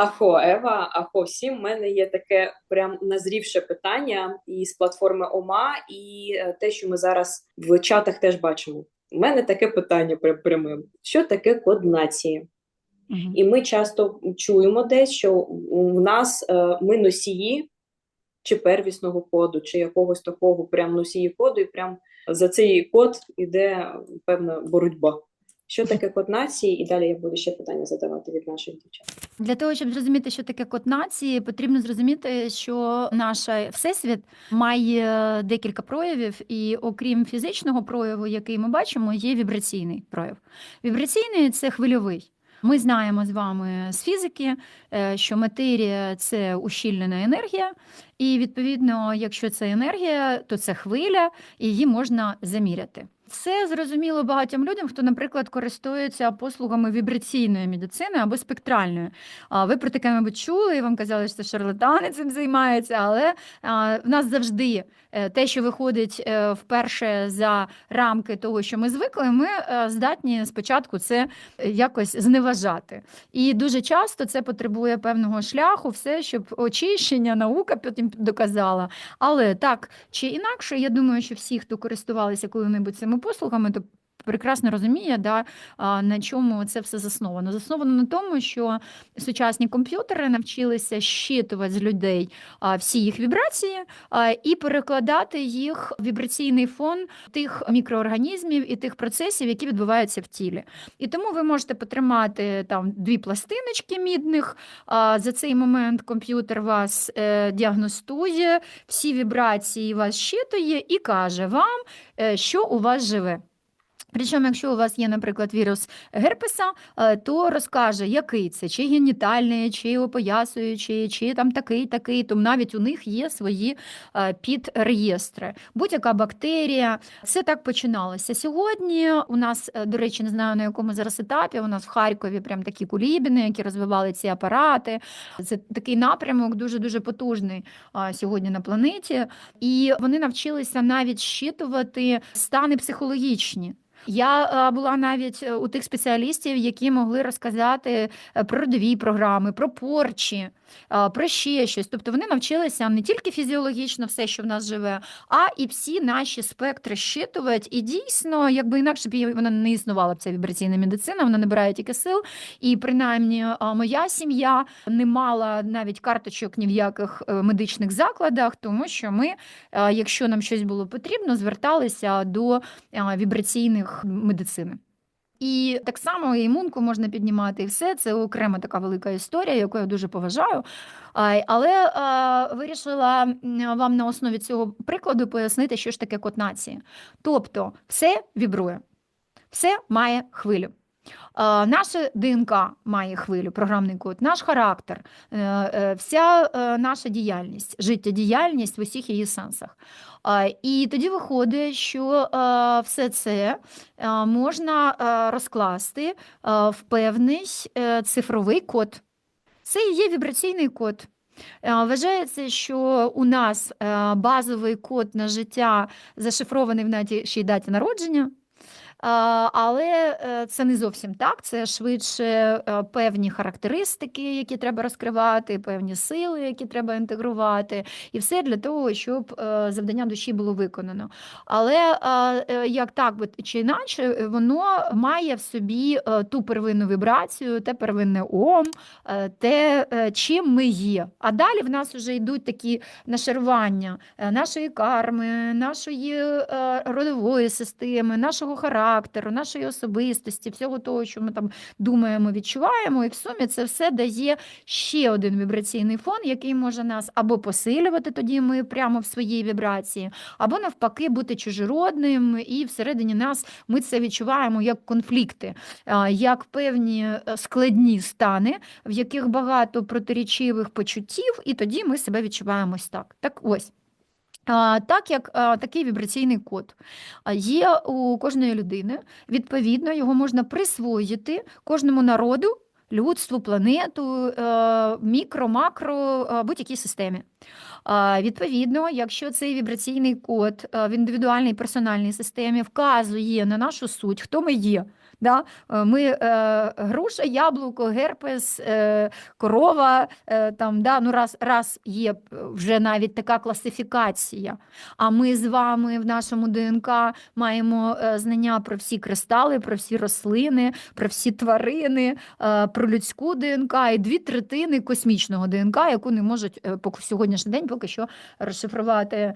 Ахо, Ева, ахо всім. У мене є таке прям назрівше питання із платформи ОМА, і е, те, що ми зараз в чатах теж бачимо. У мене таке питання прям пряме. Що таке код нації? Мгм. І ми часто чуємо десь, що у нас е, ми носії чи первісного коду, чи якогось такого прям носії коду, і прям за цей код іде певна боротьба. Що таке код нації? І далі я буду ще питання задавати від наших дівчат. Для того, щоб зрозуміти, що таке код нації, потрібно зрозуміти, що наш всесвіт має декілька проявів, і окрім фізичного прояву, який ми бачимо, є вібраційний прояв. Вібраційний це хвильовий. Ми знаємо з вами з фізики, е, що матерія це ущільнена енергія, і відповідно, якщо це енергія, то це хвиля, і її можна заміряти. Це зрозуміло багатьом людям, хто, наприклад, користується послугами вібраційної медицини або спектральної. Ви про таке, мабуть, чули, і вам казали, що це шарлатани цим займаються, але в нас завжди е, те, що виходить е, вперше за рамки того, що ми звикли, ми е, здатні спочатку це якось зневажати. І дуже часто це потребує певного шляху, все, щоб очищення, наука потім доказала. Але так чи інакше, я думаю, що всі, хто користувалися коли-небудь цими послугами, то прекрасно розуміє, да, на чому це все засновано. Засновано на тому, що сучасні комп'ютери навчилися щитувати з людей всі їх вібрації і перекладати їх в вібраційний фон тих мікроорганізмів і тих процесів, які відбуваються в тілі. І тому ви можете потримати там дві пластиночки мідних. За цей момент комп'ютер вас е, діагностує, всі вібрації вас щитує і каже вам, е, що у вас живе. Причому, якщо у вас є, наприклад, вірус герпеса, е, то розкаже, який це, чи генітальний, чи опоясуючий, чи там такий, такий, то навіть у них є свої е, підреєстри. Будь-яка бактерія. Це так починалося. Сьогодні у нас, е, до речі, не знаю на якому зараз етапі, у нас в Харкові прям такі кулібіни, які розвивали ці апарати. Це такий напрямок дуже-дуже потужний сьогодні на планеті. І вони навчилися навіть щитувати стани психологічні. Я е, була навіть е, у тих спеціалістів, які могли розказати е, про родові програми, про порчі, про ще щось. Тобто вони навчилися не тільки фізіологічно все, що в нас живе, а і всі наші спектри щитувати. І дійсно, якби інакше б вона не існувала б ця вібраційна медицина, вона набирає тільки сил. І принаймні моя сім'я не мала навіть карточок ні в яких медичних закладах, тому що ми, якщо нам щось було потрібно, зверталися до е, вібраційних медицини. І так само і імунку можна піднімати, і все це окрема така велика історія, яку я дуже поважаю. Але вирішила вам на основі цього прикладу пояснити, що ж таке код нації. Тобто, все вібрує, все має хвилю. А, Наше ДНК має хвилю, програмний код, наш характер, е, е, вся е, наша діяльність, життєдіяльність в усіх її сенсах. І тоді виходить, що е, все це е, можна е, розкласти е, в певний е, цифровий код. Це і є вібраційний код. Е, Вважається, що у нас е, базовий код на життя зашифрований в нашій даті народження. А, Але е, це не зовсім так. Це швидше е, певні характеристики, які треба розкривати, певні сили, які треба інтегрувати, і все для того, щоб е, завдання душі було виконано. Але е, е, як так чи інакше, е, воно має в собі е, ту первинну вібрацію, те первинне ом, е, те, е, чим ми є. А далі в нас вже йдуть такі нашарування е, нашої карми, нашої е, родової системи, нашого характеру, нашої особистості, всього того, що ми там думаємо, відчуваємо, і в сумі це все дає ще один вібраційний фон, який може нас або посилювати, тоді ми прямо в своїй вібрації, або навпаки бути чужородним, і всередині нас ми це відчуваємо як конфлікти, як певні е, складні стани, в яких багато протирічивих почуттів, і тоді ми себе відчуваємо ось так. Так ось. Так як такий вібраційний код є у кожної людини, відповідно, його можна присвоїти кожному народу, людству, планету, е, мікро, макро, е, будь-якій системі. Відповідно, якщо цей вібраційний код е, в індивідуальній персональній системі вказує на нашу суть, хто ми є, Да? Е, Ми е, груша, яблуко, герпес, е, корова. Е, там, да? ну, раз, раз є е, вже навіть така класифікація. А ми з вами в нашому ДНК маємо е, знання про всі кристали, про всі рослини, про всі тварини, е, про людську ДНК і дві третини космічного ДНК, яку не можуть поки сьогоднішній день поки що розшифрувати е,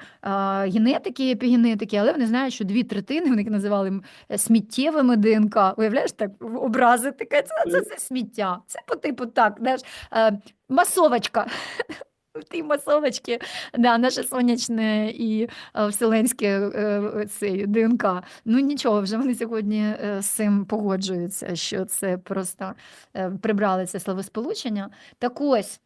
генетики, епігенетики, але вони знають, що дві третини вони називали сміттєвими ДНК. Уявляєш, так образи таке, це, це, це сміття. Це по типу так, знаєш, е, масовочка. В тій масовочці, да, наше сонячне і е, вселенське е, цей ДНК. Ну нічого, вже вони сьогодні з цим погоджуються, що це просто прибрали це словосполучення. Так ось.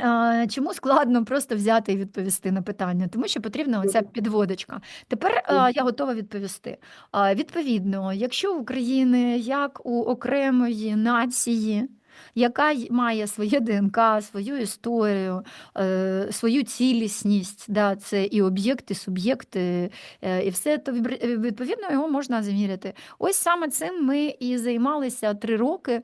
Е, Чому складно просто взяти і відповісти на питання? Тому що потрібна оця підводочка. Тепер е, я готова відповісти. Е, Відповідно, якщо в Україні, як у окремої нації, яка має своє ДНК, свою історію, е, свою цілісність, да, це і об'єкти, суб'єкти, е, і все, то е, відповідно його можна заміряти. Ось саме цим ми і займалися три роки.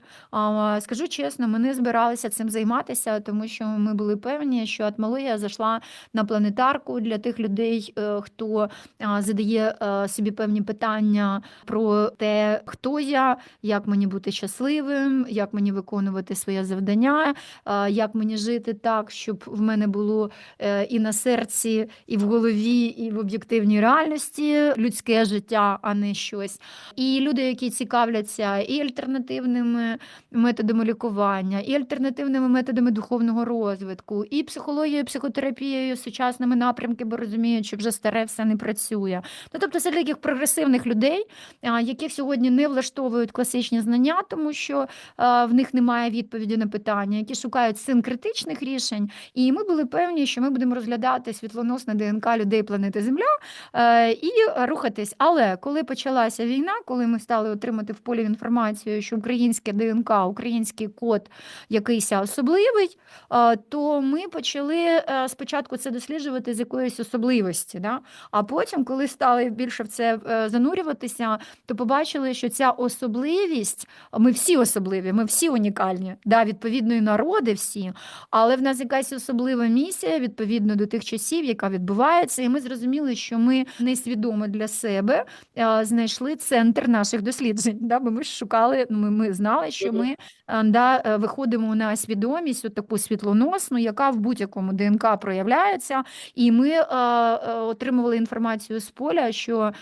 Скажу чесно, ми не збиралися цим займатися, тому що ми були певні, що атмологія зайшла на планетарку для тих людей, е, хто задає е, собі певні питання про те, хто я, як мені бути щасливим, як мені виконувати своє завдання, е, як мені жити так, щоб в мене було е, і на серці, і в голові, і в об'єктивній реальності людське життя, а не щось. І люди, які цікавляться і альтернативними методами лікування, і альтернативними методами духовного розвитку, і психологією, психотерапією, сучасними напрямками, бо розуміють, що вже старе все не працює. Ну, тобто це для таких прогресивних людей, яких сьогодні не влаштовують класичні знання, тому що в них немає відповіді на питання, які шукають синкретичних рішень. І ми були певні, що ми будемо розглядати світлоносне ДНК людей планети Земля е, і рухатись. Але коли почалася війна, коли ми стали отримати в полі інформацію, що українське ДНК, український код якийсь особливий, е, то ми почали е, спочатку це досліджувати з якоїсь особливості. Да? А потім, коли стали більше в це занурюватися, то побачили, що ця особливість, ми всі особливі, ми всі унікальні, да, відповідно, і народи всі, але в нас якась особлива місія відповідно до тих часів, яка відбувається, і ми зрозуміли, що ми несвідомо для себе е, знайшли центр наших досліджень. Да? Бо ми ж шукали, ну, ми, ми знали, що ми е, да, е, виходимо на свідомість, от таку світлоносну, яка в будь-якому ДНК проявляється. І ми е, е, отримували інформацію з поля, що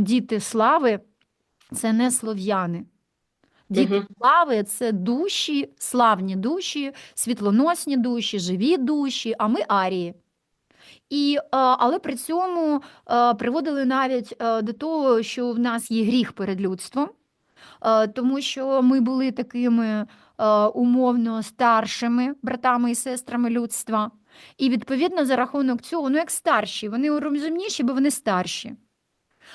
діти слави це не слов'яни. Діти Мгм. слави це душі, славні душі, світлоносні душі, живі душі, а ми арії. І, е, але при цьому е, приводили навіть е, до того, що в нас є гріх перед людством, тому що ми були такими умовно старшими братами і сестрами людства. І відповідно за рахунок цього, ну як старші, вони розумніші, бо вони старші.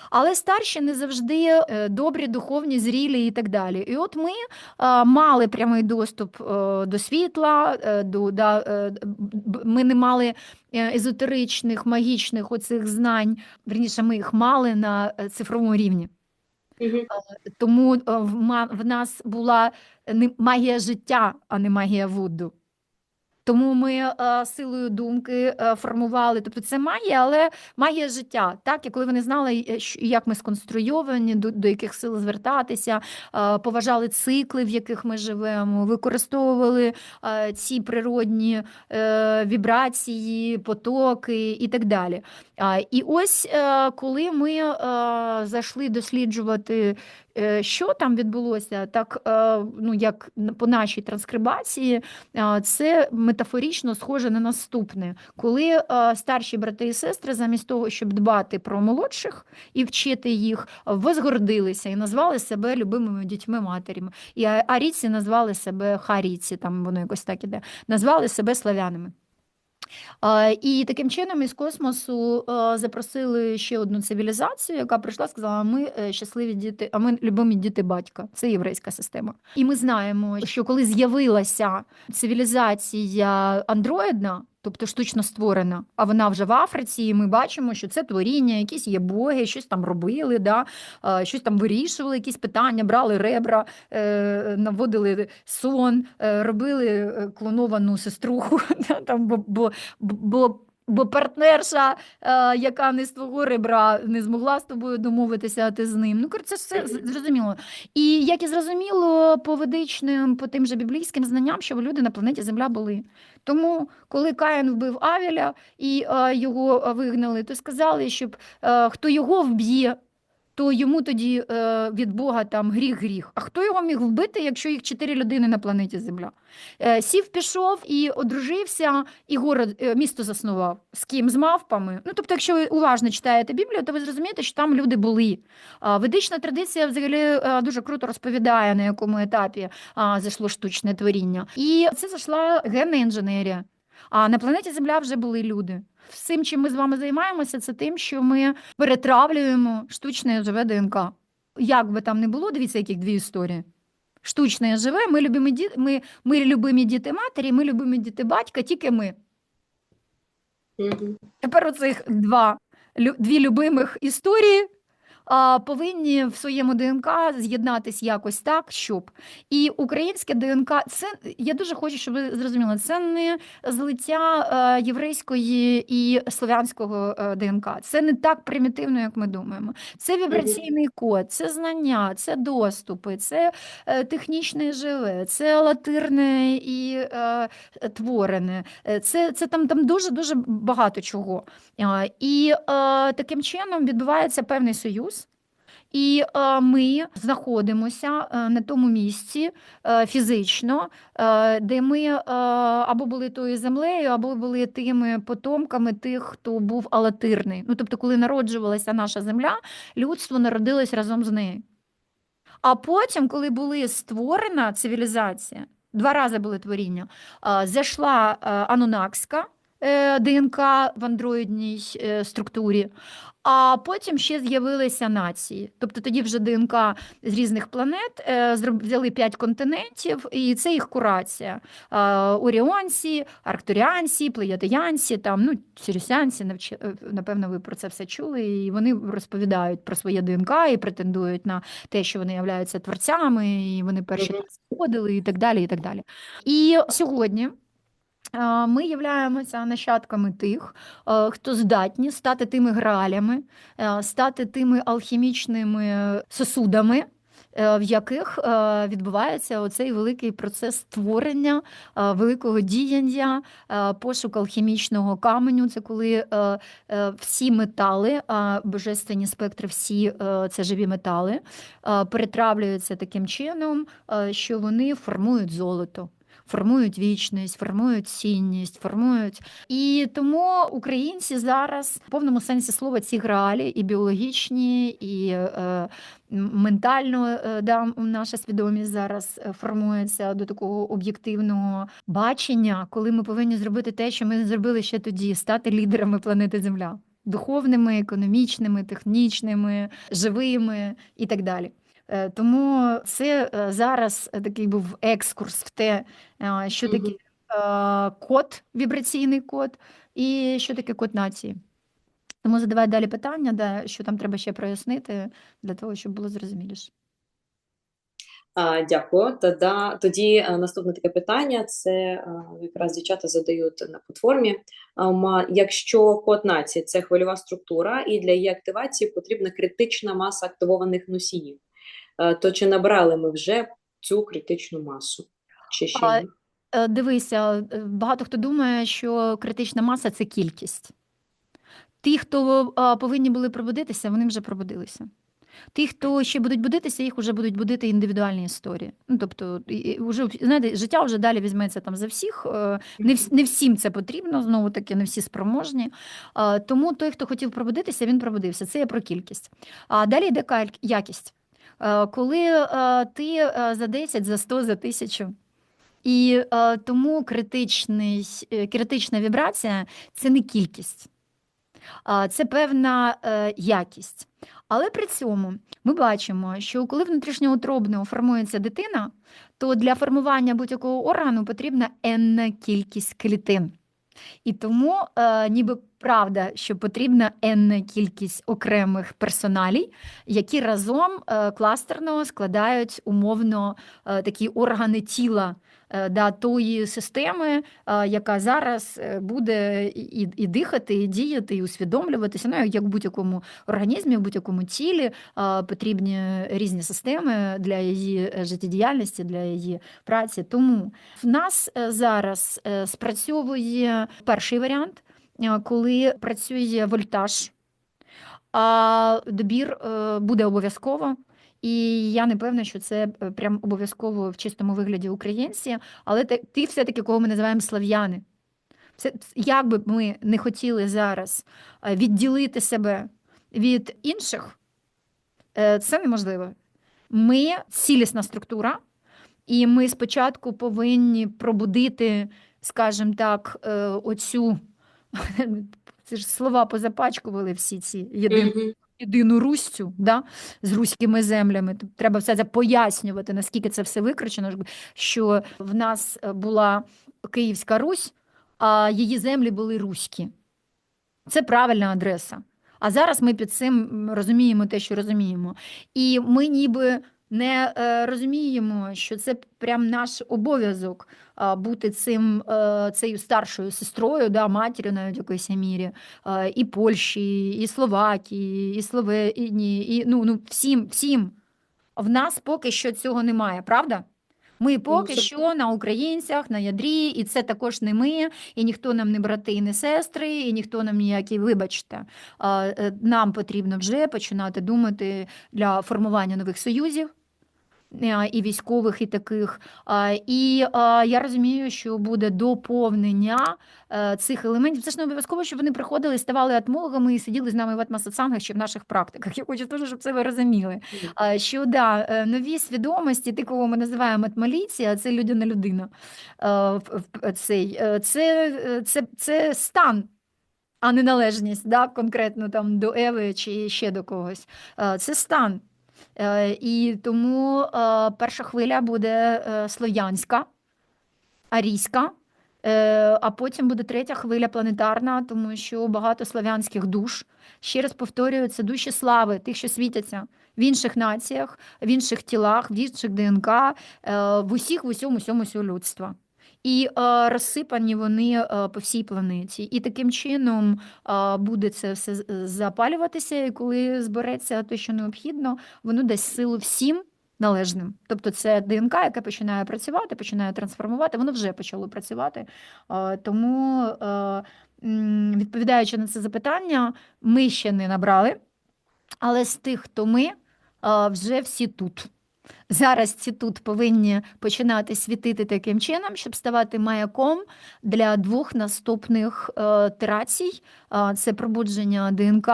Але старші не завжди е, добрі, духовні, зрілі і так далі. І от ми е, мали прямий доступ е, до світла, до, да, ми не мали езотеричних, магічних оцих знань. Верніше, ми їх мали на цифровому рівні. Тому в, нас була не магія життя, а не магія Вуду. Тому ми е, силою думки е, формували, тобто це магія, але магія життя, так, і коли вони знали, е, як ми сконструйовані, до, до яких сил звертатися, е, поважали цикли, в яких ми живемо, використовували е, ці природні е, вібрації, потоки і так далі. А, І ось е, коли ми е, зайшли досліджувати, що там відбулося, так е, ну як по нашій транскрибації, е, це метафорично схоже на наступне, коли е, старші брати і сестри, замість того, щоб дбати про молодших і вчити їх, возгордилися і назвали себе любимими дітьми матір'ями. І а- арійці назвали себе харійці, там воно якось так іде, назвали себе славянами. І таким чином із космосу запросили ще одну цивілізацію, яка прийшла, сказала: ми е, щасливі діти, а ми любимі діти батька. Це єврейська система. І ми знаємо, що коли з'явилася цивілізація андроїдна. Тобто штучно створена, а вона вже в Африці, і ми бачимо, що це творіння, якісь є боги, щось там робили, да, щось там вирішували, якісь питання, брали ребра, е, наводили сон, е, робили е, клоновану сеструху, да, там, бо, бо, бо, бо партнерша, е, яка не з твого ребра, не змогла з тобою домовитися, а ти з ним. Ну, це все зрозуміло. І як і зрозуміло по ведичним, по тим же біблійським знанням, що люди на планеті Земля були. Тому, коли Каїн вбив Авіля і е, його е, вигнали, то сказали, щоб хто його вб'є, то йому тоді е, від Бога там гріх гріх. А хто його міг вбити, якщо їх чотири людини на планеті Земля? Е, сів, пішов і одружився, і город, е, місто заснував. З ким? З мавпами. Ну, тобто, якщо ви уважно читаєте Біблію, то ви зрозумієте, що там люди були. А, Ведична традиція взагалі е, дуже круто розповідає, на якому етапі а, зайшло штучне творіння. І це зайшла генна інженерія. А на планеті Земля вже були люди. Всім, чим ми з вами займаємося, це тим, що ми перетравлюємо штучне живе ДНК. Як би там не було, дивіться, яких дві історії. Штучне живе, ми любимі ді... ми, ми любимі діти матері, ми любимі діти батька, тільки ми. Тепер оцих два, дві любимих історії повинні в своєму ДНК з'єднатись якось так, щоб. І українське ДНК, це я дуже хочу, щоб ви зрозуміли, це не злиття е, єврейської і слов'янського е, ДНК. Це не так примітивно, як ми думаємо. Це вібраційний код, це знання, це доступи, це е, технічне живе, це латирне і е, творене. Це, це там, там дуже дуже багато чого. І е, таким чином відбувається певний союз. І е, ми знаходимося е, на тому місці е, фізично, де ми або були тою землею, або були тими потомками тих, хто був алатирний. Ну, тобто, коли народжувалася наша земля, людство народилось разом з нею. А потім, коли були створена цивілізація, два рази були творіння, зайшла анунакська ДНК в андроїдній е, структурі, а потім ще з'явилися нації. Тобто тоді вже ДНК з різних планет е, взяли п'ять континентів, і це їх курація. Е, Оріонці, Арктуріанці, Плеядеянці, там, ну, Сірюсянці, е, напевно, ви про це все чули, і вони розповідають про своє ДНК і претендують на те, що вони являються творцями, і вони перші Мгм. сходили, і так далі. І так далі. І сьогодні. Ми являємося нащадками тих, е, хто здатні стати тими гралями, е, стати тими алхімічними сосудами, е, в яких відбувається оцей великий процес створення великого діяння, пошук алхімічного каменю. Це коли всі метали, божественні спектри, всі це живі метали, перетравлюються таким чином, що вони формують золото. Формують вічність, формують цінність, формують. І тому українці зараз в повному сенсі слова ці граалі, і біологічні, і е, ментально е, да, наша свідомість зараз е, формується до такого об'єктивного бачення, коли ми повинні зробити те, що ми зробили ще тоді, стати лідерами планети Земля. Духовними, економічними, технічними, живими і так далі. Е, Тому це е, зараз е, такий був екскурс в те, що таке код, вібраційний код, і що таке код нації. Тому задавай далі питання, да, що там треба ще прояснити для того, щоб було зрозуміліше. А, дякую. Тоді, тоді наступне таке питання: це якраз дівчата задають на платформі. Якщо код нації це хвильова структура, і для її активації потрібна критична маса активованих носіїв, то чи набрали ми вже цю критичну масу? Чи ще А. Е, Дивися, е, багато хто думає, що критична маса це кількість. Ті, хто повинні були пробудитися, вони вже пробудилися. Ті, хто ще будуть будитися, їх вже будуть будити індивідуальні історії. Ну, тобто, вже, знаєте, життя вже далі візьметься там за всіх. е, Не, вс- не всім це потрібно, знову таки, не всі спроможні. Тому той, хто хотів пробудитися, він пробудився. Це є про кількість. А далі йде якість. Е, Коли е, ти е, за 10, за 100, за 1000 і тому критичний, критична вібрація це не кількість, це певна якість. Але при цьому ми бачимо, що коли внутрішньоутробно формується дитина, то для формування будь-якого органу потрібна енна кількість клітин. І тому е, ніби правда, що потрібна енна кількість окремих персоналій, які разом е, кластерно складають умовно е, такі органи тіла да, тої системи, е, яка зараз е, буде і, і дихати, і діяти, і усвідомлюватися. Ну, як в будь-якому організмі, в будь-якому тілі е, потрібні різні системи для її е, життєдіяльності, для її праці. Тому в нас е, зараз е, спрацьовує перший варіант, е, коли працює вольтаж, а добір е, буде обов'язково. І я не певна, що це е, прям обов'язково в чистому вигляді українці, але те- все-таки, кого ми називаємо слав'яни. Це як би ми не хотіли зараз е, відділити себе від інших, е, це неможливо. Ми цілісна структура, і ми спочатку повинні пробудити, скажімо так, оцю це ж слова позапачкували всі ці єдину, Мгм. Єдину Руссю, да, з руськими землями. Тобто Треба все це пояснювати, наскільки це все викричено, що в нас е, була Київська Русь, а її землі були руські. Це правильна адреса. А зараз ми під цим розуміємо те, що розуміємо. І ми ніби не е, розуміємо, що це прям наш обов'язок а, бути цим, е, цією старшою сестрою, да, матір'ю навіть в якоїсь мірі, е, і Польщі, і Словакії, і Словенії, і ну, ну всім, всім. В нас поки що цього немає, правда? Ми поки це- що на українцях, на ядрі, і це також не ми, і ніхто нам не брати, і не сестри, і ніхто нам ніякі, вибачте. Е, Нам потрібно вже починати думати для формування нових союзів. Е, І військових, і таких. І я розумію, що буде доповнення е, цих елементів. Це ж не обов'язково, щоб вони приходили, ставали атмологами і сиділи з нами в атмасоцангах чи в наших практиках. Я хочу теж, щоб це ви розуміли. Що да, е, нові свідомості, ти, кого ми називаємо атмаліці, а це людина людина. в- в- Цей, е, це, е, це, це стан. А не належність, да, конкретно там до Еви чи ще до когось. Е, Це стан. Е, І тому е, перша хвиля буде е, слов'янська, арійська, а потім буде третя хвиля планетарна, тому що багато слов'янських душ. Ще раз повторюю, це душі слави, тих, що світяться в інших націях, в інших тілах, в інших ДНК, в усіх, в усьому, всьому всього людства. І е, розсипані вони е, по всій планеті. І таким чином е, буде це все запалюватися, і коли збереться те, що необхідно, воно дасть силу всім належним. Тобто це ДНК, яке починає працювати, починає трансформувати, воно вже почало працювати. Тому, відповідаючи на це запитання, ми ще не набрали, але з тих, хто ми, вже всі тут. Зараз ці тут повинні починати світити таким чином, щоб ставати маяком для двох наступних е, терацій. Е, це пробудження ДНК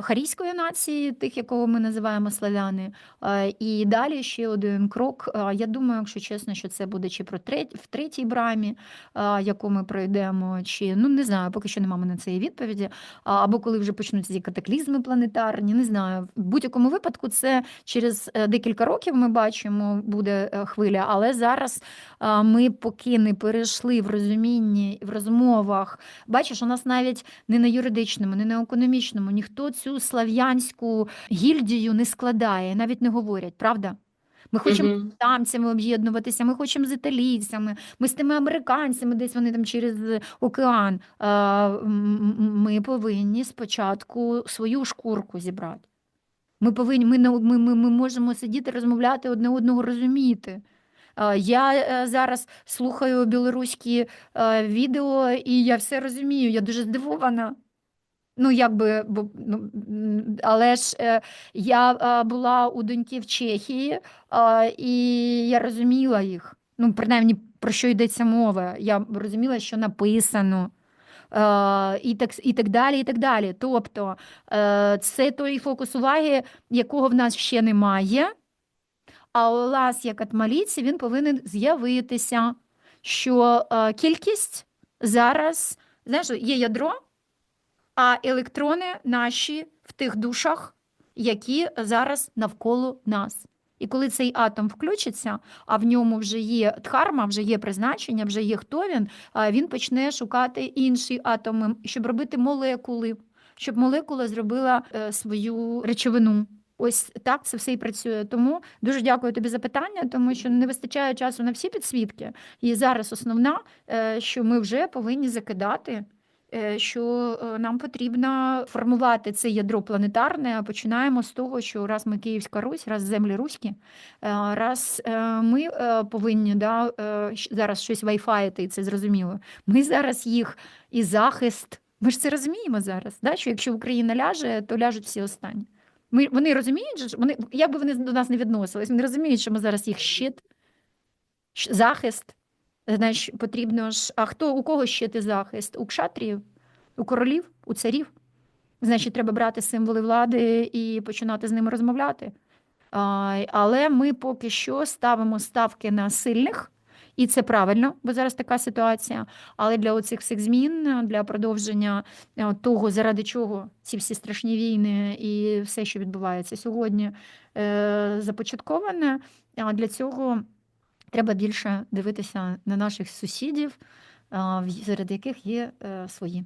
харійської нації, тих, якого ми називаємо славяни. І далі ще один крок. Я думаю, якщо чесно, що це буде чи про треть, в третій брамі, яку ми пройдемо, чи ну не знаю, поки що немає на це відповіді. Або коли вже почнуться ці катаклізми планетарні, не знаю. В будь-якому випадку це через е, декілька років ми бачимо, буде е, хвиля, але зараз ми поки не перейшли в розумінні, в розмовах. Бачиш, у нас навіть не на юридичному, не на економічному ніхто цю слав'янську гільдію не складає, навіть не говорять, правда? Ми хочемо Мгм. тамцями об'єднуватися, ми хочемо з італійцями, ми з тими американцями, десь вони там через океан. А, м- м- Ми повинні спочатку свою шкурку зібрати. Ми повинні, ми, ми, ми, ми можемо сидіти, розмовляти одне одного розуміти. Я е, зараз слухаю білоруські е, відео, і я все розумію. Я дуже здивована. Ну, якби, бо, ну, але ж е, я е, була у доньки в Чехії, е, і я розуміла їх. Ну, принаймні, про що йдеться мова. Я розуміла, що написано. Е, і, так, і так далі, і так далі. Тобто, е, це той фокус уваги, якого в нас ще немає. А у нас, як атмаліці, він повинен з'явитися, що е, кількість зараз, знаєш, є ядро, а електрони наші в тих душах, які зараз навколо нас. І коли цей атом включиться, а в ньому вже є дхарма, вже є призначення, вже є хто він, він почне шукати інші атоми, щоб робити молекули, щоб молекула зробила е, свою речовину. Ось так це все і працює. Тому дуже дякую тобі за питання, тому що не вистачає часу на всі підсвітки. І зараз основна, е, що ми вже повинні закидати. Е, Що е, нам потрібно формувати це ядро планетарне. Починаємо з того, що раз ми Київська Русь, раз землі руські, е, раз ми повинні да, зараз щось вайфаїти, і це зрозуміло. Ми зараз їх і захист. Ми ж це розуміємо зараз, да? що якщо Україна ляже, то ляжуть всі останні. Ми, вони розуміють, вони, як би вони до нас не відносились, вони розуміють, що ми зараз їх щит, захист. Знаєш, потрібно ж. А хто у кого щит і захист? У кшатріїв, у королів, у царів. Значить, треба брати символи влади і починати з ними розмовляти. А, але ми поки що ставимо ставки на сильних, і це правильно, бо зараз така ситуація. Але для оцих всіх змін, для продовження е, того, заради чого ці всі страшні війни і все, що відбувається сьогодні, е, започатковане. А для цього треба більше дивитися на наших сусідів, серед яких є е, свої.